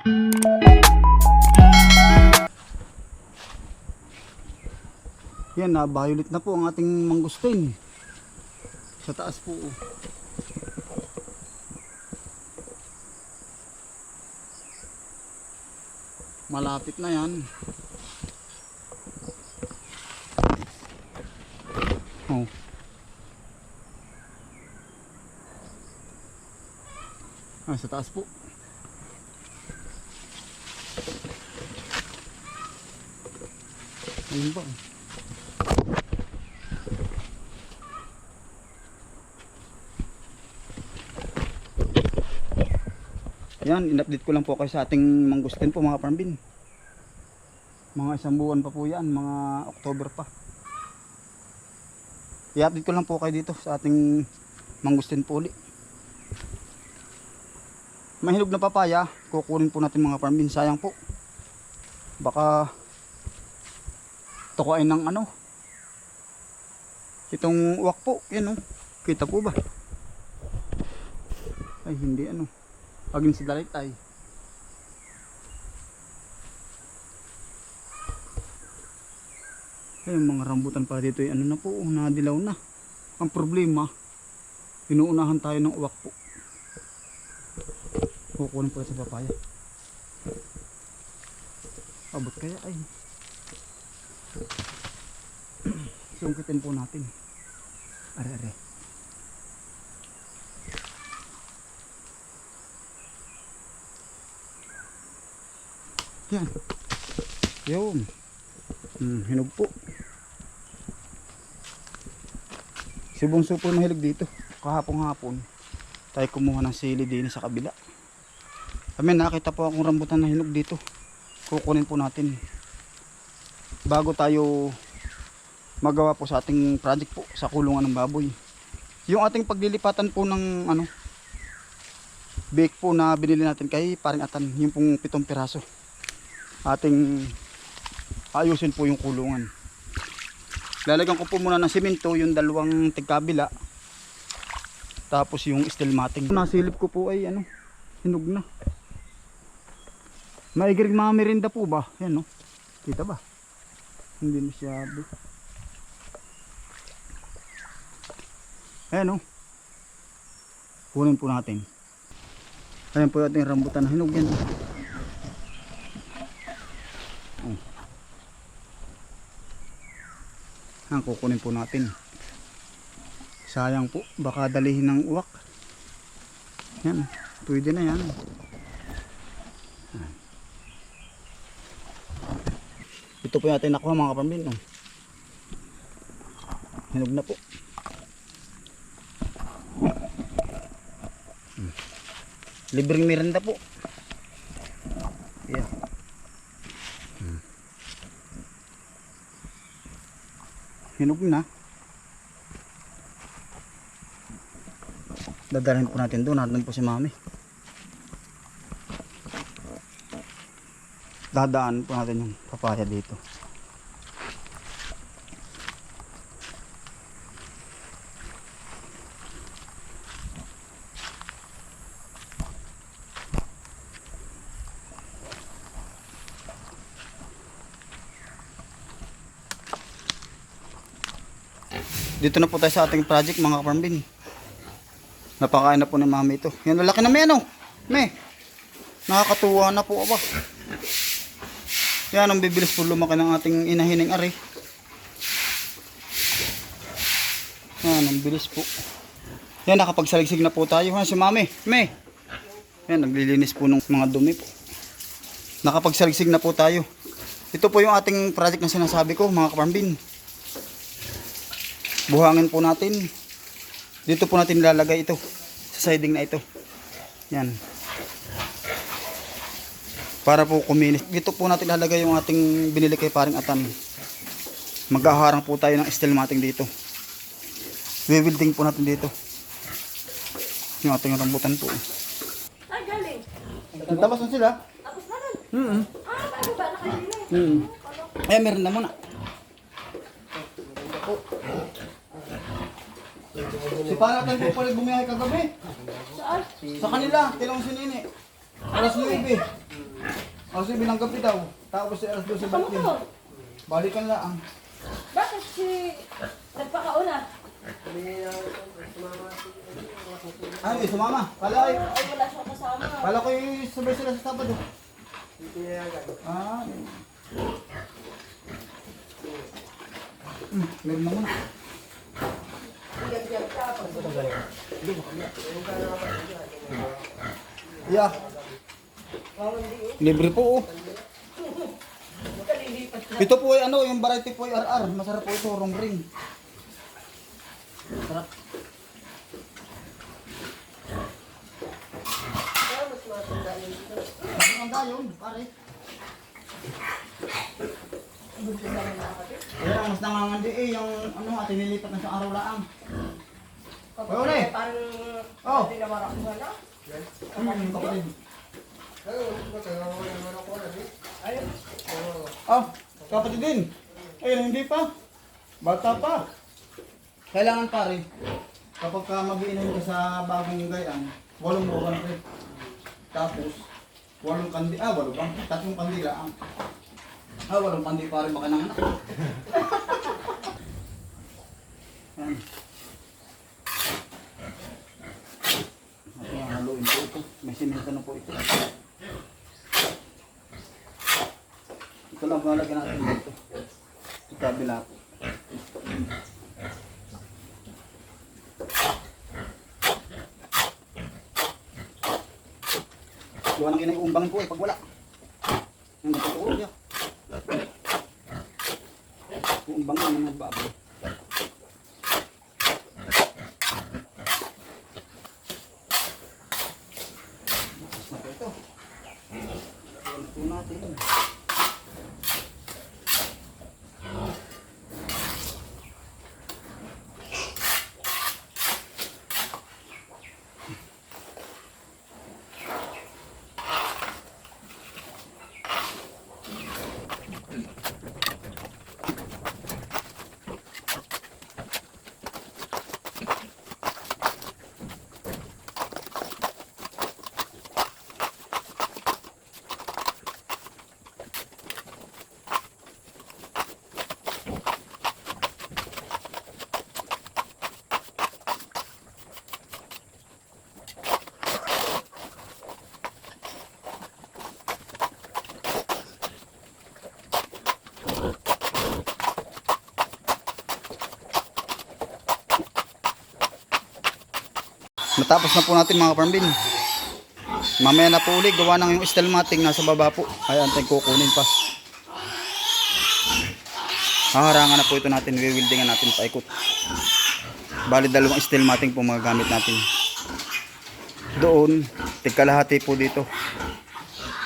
Yan, na violet na po ang ating mangustin. Sa taas po. oh. Malapit na yan. Oh. Ah, sa taas po. Ayun ba? Yan, in-update ko lang po kayo sa ating mangustin po mga parmbin. Mga isang buwan pa po yan, mga October pa. I-update ko lang po kayo dito sa ating mangustin po uli. Mahinog na papaya, kukunin po natin mga parmbin. Sayang po. Baka tukuin ng ano. Itong uwak po, yan o. Kita po ba? Ay, hindi ano. Pagin si Dalit ay. Ay, yung mga rambutan pa dito, ay ano na po, nadilaw na. Ang problema, inuunahan tayo ng uwak po. Kukunin po sa papaya. Abot kaya ay. Sungkitin po natin. Are, are. Yan. Yun. Hmm, hinog po. Si Bunso po mahilig dito. Kahapon hapon. Tayo kumuha ng sili din sa kabila. Kami nakita po akong rambutan na hinog dito. Kukunin po natin. Bago tayo magawa po sa ating project po sa kulungan ng baboy. Yung ating paglilipatan po ng ano bake po na binili natin kay paring atan yung pong pitong piraso. Ating ayusin po yung kulungan. Lalagyan ko po muna ng simento yung dalawang tigkabila tapos yung steel matting. Nasilip ko po ay ano hinog na. Maigirig mga merinda po ba? Yan no? Kita ba hindi masyado ayan no kunin po natin ayan po ating rambutan na hinog yan Ang kukunin po natin. Sayang po, baka dalihin ng uwak. Yan, pwede na yan. Ito po yung ating nakuha mga kapambin. Oh. Hinog na po. Hmm. Libreng merenda po. Yeah. hinog na dadalhin po natin doon natin po si mami dadaan po natin yung papaya dito Dito na po tayo sa ating project mga kaparmbin. Napakain na po ni mami ito. Yan, lalaki na may ano. May. Nakakatuwa na po aba. Yan ang bibilis po lumaki ng ating inahining ari. Yan, ang bilis po. Yan, nakapagsaligsig na po tayo. Ha, si mami. May. Yan, naglilinis po ng mga dumi po. Nakapagsaligsig na po tayo. Ito po yung ating project na sinasabi ko mga kaparmbin buhangin po natin dito po natin ilalagay ito sa siding na ito yan para po kuminis dito po natin ilalagay yung ating binili kay paring atan maghaharang po tayo ng steel matting dito rebuilding po natin dito yung ating rambutan po Ay, galing. nagtabas na sila Tapos na nun. mm Ah, bago ba? Nakalimutan. mm eh meron na muna Si Paratan po pala bumiyahe kagabi. Saan? Sa kanila, tinong si Nini. Alas 9. Kasi binanggapi daw. Tapos si alas 12 Kamu balik din. to? Balikan lang. Bakit si... Nagpakauna? Ano eh, sumama. Kala Ay, ay wala siyang kasama. kala ko eh, sabay sila sa Sabado. Ah. Hmm, meron naman. Yeah. Libre po oh. Ito po ay ano, yung variety po ay RR. Masarap po ito, rong ring. Sarap. Mas maganda yun, pare. Kaya mas nangangandi eh, yung ano, atin nilipat na sa araw laang. Kapag parang Oh. tinawarak mo na. Hmm, Oh, kapatid din. Ayun, hindi pa. Bata pa. Kailangan pare, kapag ka mag-iinom ka sa bagong gayaan, walong buwan pre. Tapos, walong kandi, ah, walo bang? Tatlong kandi lang. Ah, walong kandi pare baka nang anak. Haluin po ito. May simento na po ito. Balagyan natin dito. Sa kabila po. Gawa ng kinag-umbangin po eh, pag wala. Ang totoo niya. Uumbangin ang na po ito. Natapos na po natin mga farmbin. Mamaya na po ulit, gawa ng yung stelmating nasa baba po. Ay, antay kukunin pa. Haharangan na po ito natin, wiwildingan natin paikot. Bali dalawang stelmating po mga gamit natin. Doon, tigkalahati po dito.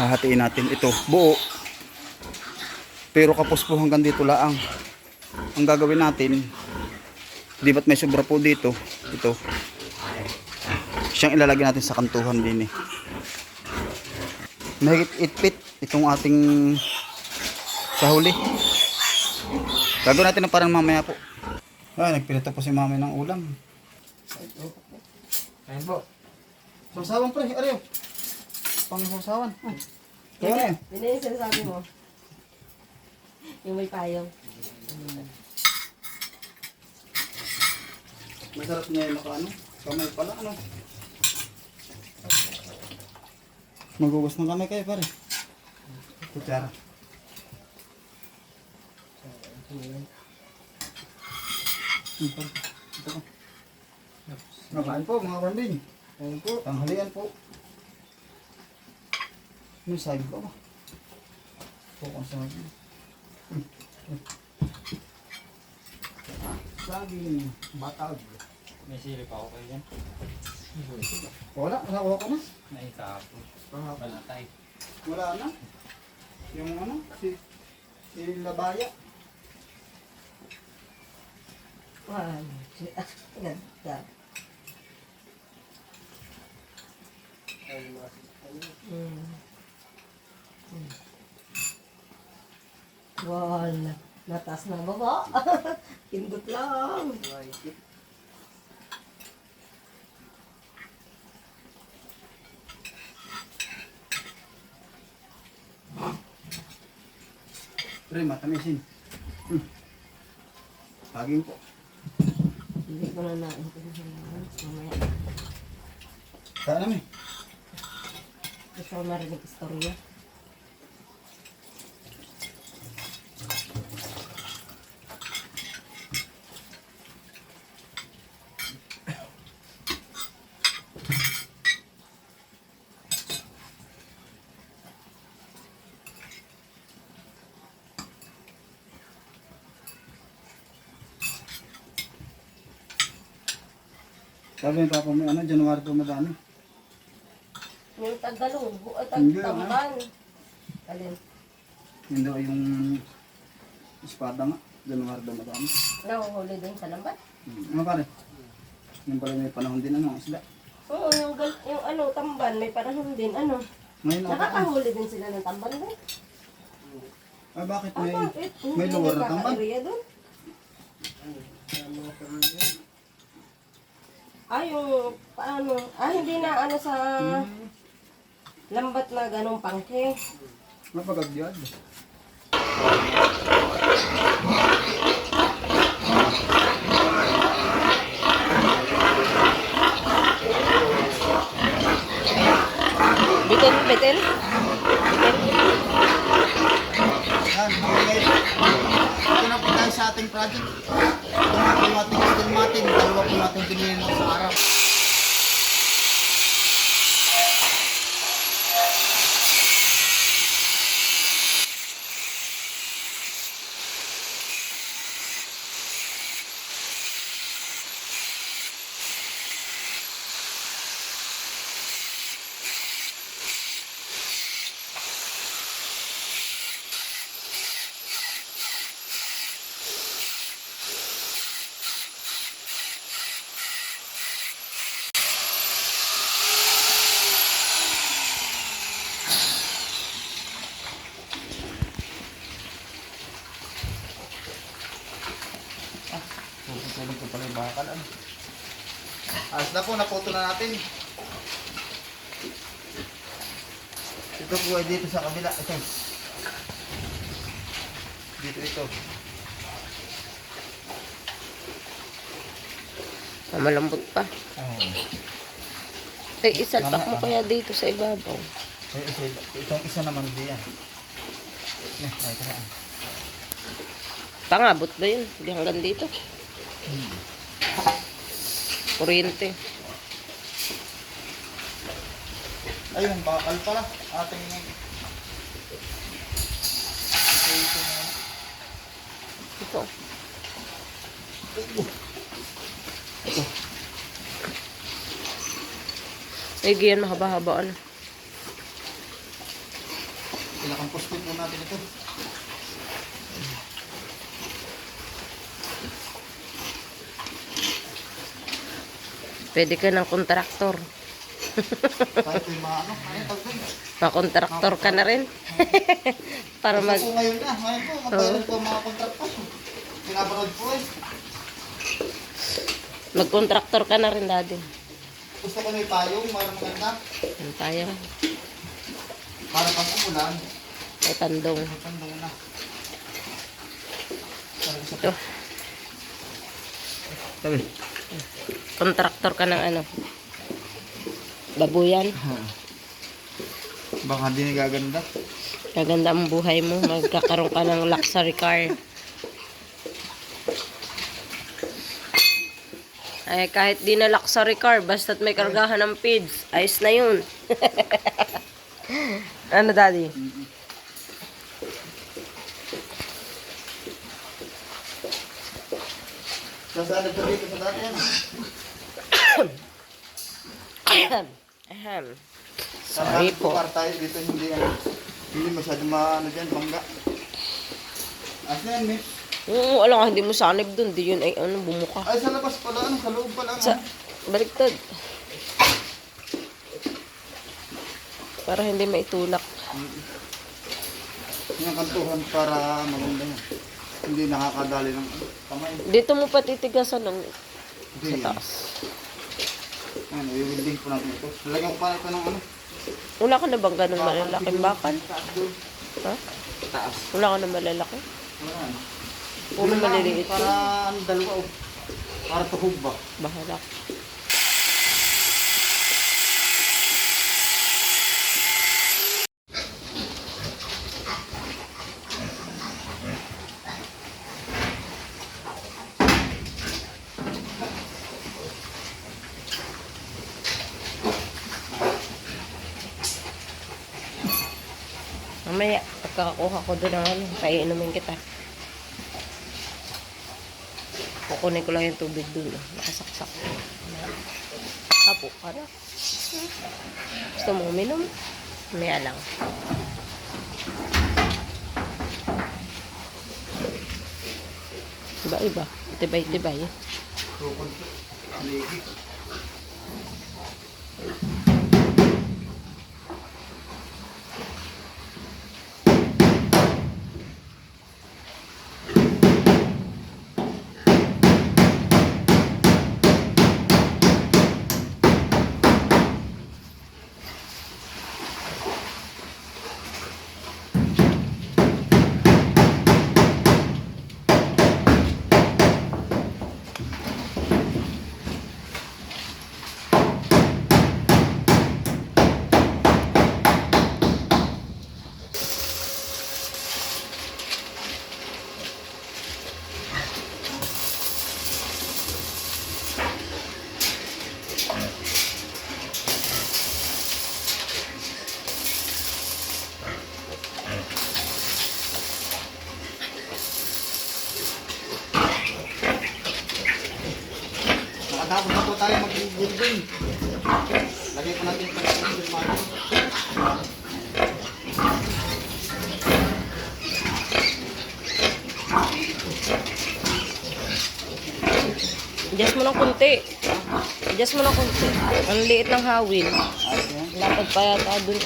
Hahatiin natin ito, buo. Pero kapos po hanggang dito laang. Ang gagawin natin, di ba't may sobra po dito, ito, siyang ilalagay natin sa kantuhan din eh. Mahigit itpit itong ating sa huli. Gagawin natin na parang mamaya po. Ah, nagpilito po si mami ng ulam. Ayun po. Sausawan pre, ariyo. Pang sausawan. Ah. Kaya na. Yun na yung sinasabi mo. Yung may payong. Masarap niya yung naka ano. Kamay pala ano. Magugas ng kamay kayo pare. Kutsara. Nakain po mga kambing. Ayun po. Tanghalian po. May saging pa ba? Pukong. Hmm. Saging. Batag. May sili pa ako kayo yan. Wala, nakuha ko na. Naitapos. Wala Balatay. Wala na. Yung ano, si, si Labaya. Wow. Ganda. Mm. Mm. Wow. Natas na baba. Pindot lang. Pre, matamisin. Hmm. Saging po. Hindi ko na naintindihan. Mamaya. Saan namin? Gusto ko marinig istorya. Sabi ni Papa mo, ano, January po madami. Yung tagalong, at Hindi, tamban. Alin? Yun daw yung espada nga. January daw madami. Nahuhuli din sa lambat. Hmm. Ano pare? Yung pala may panahon din ano, isda. Oo, yung, gal- yung ano, tamban, may panahon din. Ano? Ngayon ako. Nakakahuli din sila ng tamban din. Ah, bakit Ah, may... bakit? may Hindi lugar na tamban? nagkaka-area doon. Ah, yung paano? Ah, hindi na ano sa lambat na ganong pangke. Mapagagyad. Bitin, bitin. Na po tayo sa ating project. Ito na po yung ating steel matin. Dalawa po natin pinili sa araw. Puputulin ko pala yung bakal. Ano? Ayos na po, naputo na natin. Ito po ay dito sa kabila. Ito. Dito ito. Ah, malambot pa. Oh. Eh, isalpak mo kaya dito sa ibabaw. Ay, isa, itong isa naman diyan. Eh, ay, tara. Pangabot ba yun? Hindi hanggang dito. Kuryente. Ayun, bakal pala. Ating... Ito, ito. Sige yan, mahaba-haba ano. Pinakampos po natin ito. Pwede ka ng kontraktor. Ano? Makontraktor ka na rin. Para mag... Ko ngayon na, ngayon po, mabayaran po ang mga kontrakta. Pinapanood po eh. Magkontraktor ka na rin, daddy. Gusto ko may payong, para maganda. Yan tayo. Para pang umulan, May tandong. may pandong na. Sa Ito. Kontraktor ka ng ano. Babuyan. Baka di nagaganda. Kaganda ang buhay mo. Magkakaroon ka ng luxury car. Ay, kahit di na luxury car, basta't may kargahan ng feeds, ayos na yun. ano, daddy? Sasaan ito dito sa dati. Ahem. Ahem. Sorry po. Tayo dito hindi ano. Hindi masyado maano dyan, bangga. Asa yan, miss? Oo, alam ka, hindi mo sanib dun. Di yun ay ano, bumuka. Ay, sa labas pala, ano, sa loob pala. Sa, Ano? baliktad. Para hindi maitulak. Yung kantuhan para maganda yan. Hindi nakakadali ng kamay. Dito mo pa titigasan ng Hindi sa yan. taas. Ano, i-welding po natin ito. Lalagyan ko pa ito ng ano. Wala ka na bang ganun malalaking bakal? Ha? Taas. Wala ka na malalaki? Wala na. Puro maliliit Para ano, dalawa oh. Para tuhog ba? Bahala. Mamaya, pagkakakuha ko doon ng ano, paiinumin kita. Kukunin ko lang yung tubig doon. Oh. Nakasaksak. Apo ka na. Gusto mo uminom? Maya lang. Iba iba. Tibay Nakatapos na po tayo mag-building. Lagay po natin yung pagkakas Adjust mo ng kunti. Adjust mo ng kunti. Ang liit ng hawin. Lapad pa yata dun.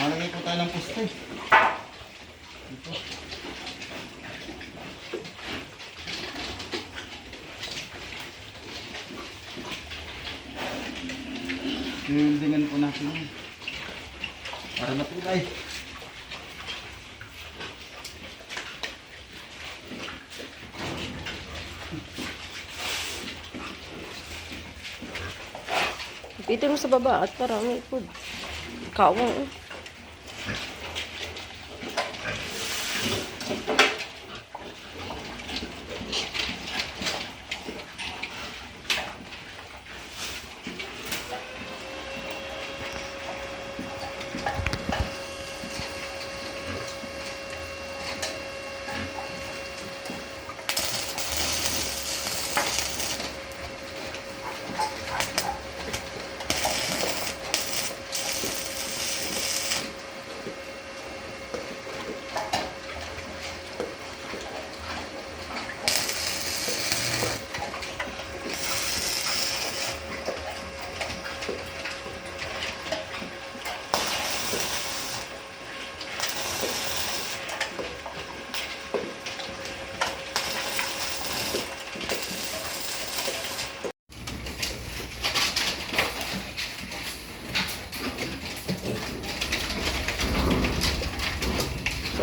Malagay po tayo ng poste. Dito. Buildingan po natin yun. Para matulay. Pitin mo sa baba at para may food. Kawang. eh.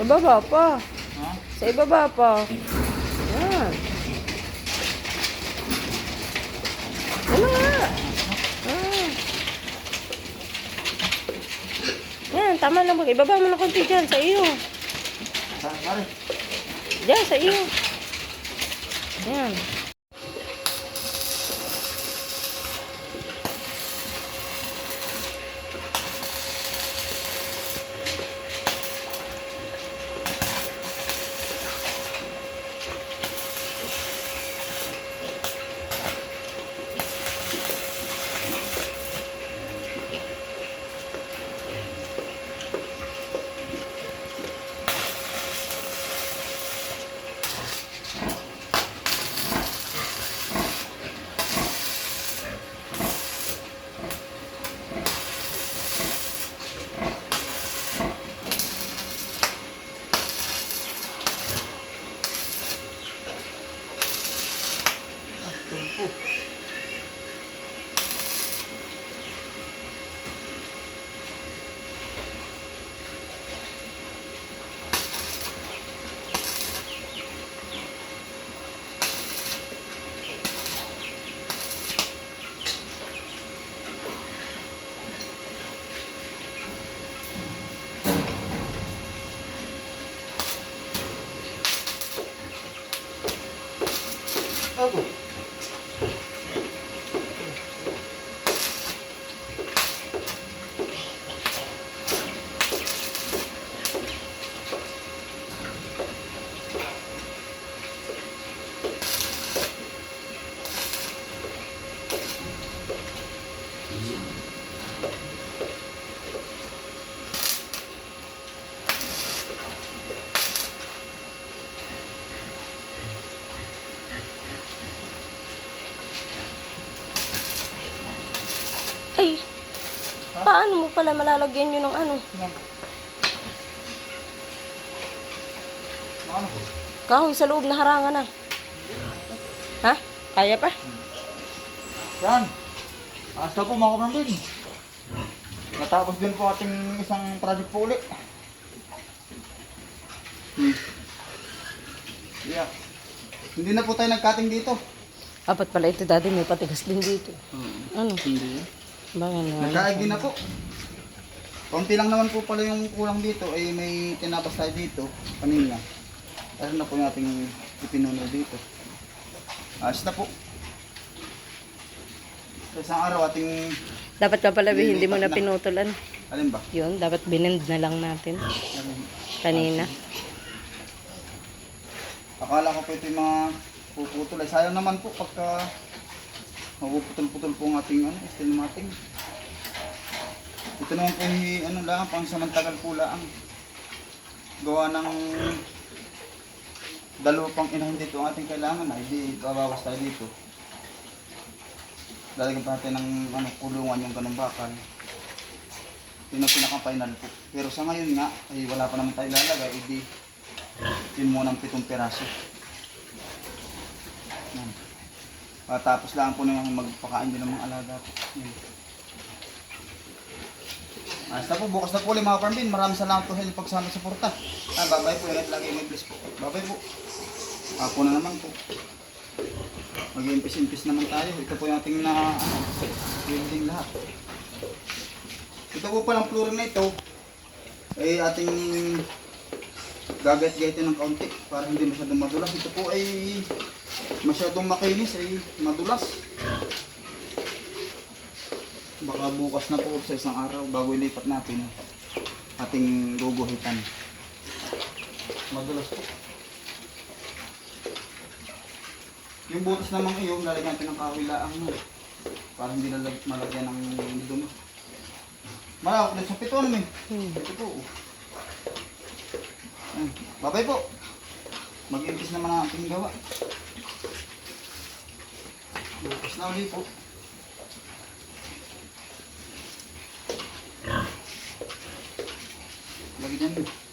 Sa baba pa. Ha? Sa ibaba pa. Yan. Ano nga? Ah. Yan, tama lang. Ibaba mo na konti dyan sa iyo. Diyan, sa iyo. Yan. Pala malalagyan yun ng ano? Ano po? Kahoy sa loob na harangan na. Ha? Kaya pa? Yan. Hasta po mga kapambin. Natapos din po ating isang project po ulit. Hmm. Yeah. Hindi na po tayo nag-cutting dito. Apat pala ito dati may patigas din dito. Ano? Hindi. Bakit na? Nagkaig din na po. Konti lang naman po pala yung kulang dito. Ay may tinabas tayo dito kanina. Ano na po yung ating ipinuno dito. Ayos na po. Sa isang araw ating, Dapat ka pala hindi mo na pinutulan. alin ba? Yun, dapat binend na lang natin. Kanina. Akala ko po ito yung mga puputol. Ay, sayang naman po pagka mapuputol-putol po ang ating ano, stilmating. Ito naman po yung ano lang, pang samantagal po lang. Gawa ng dalawa pang inahin dito ang ating kailangan ay di babawas tayo dito. Lalagyan pa natin ng ano, kulungan yung ganong bakal. Yun ang pinaka-final po. Pero sa ngayon nga, ay wala pa naman tayo lalagay, hindi yun muna ang pitong piraso. Yan. Ah, tapos lang po nang magpakain din ng mga alaga po. Yan. Basta po, bukas na po ulit mga farmbin. Maraming salamat po sa pagsama sa porta. Ah, babay po. Ingat lagi may bless po. Babay po. Ako na naman po. Mag-impis-impis naman tayo. Ito po yung ating na ano, building lahat. Ito po palang flooring na ito. Ay ating gagayat-gayatin ng kaunti para hindi masyadong madulas. Ito po ay masyadong makinis ay madulas. Baka bukas na po sa isang araw bago ilipat natin ating guguhitan. Madulas po. Yung butas namang iyon, lalagyan natin ng kawilaang mo. Para hindi nalag malagyan ng dumi. Malawak na sa pito naman eh. Hmm. Ito po. oh. Ayun. Babay po. Mag-impis naman ang ating gawa. Bukas na ulit po. Lagi dyan.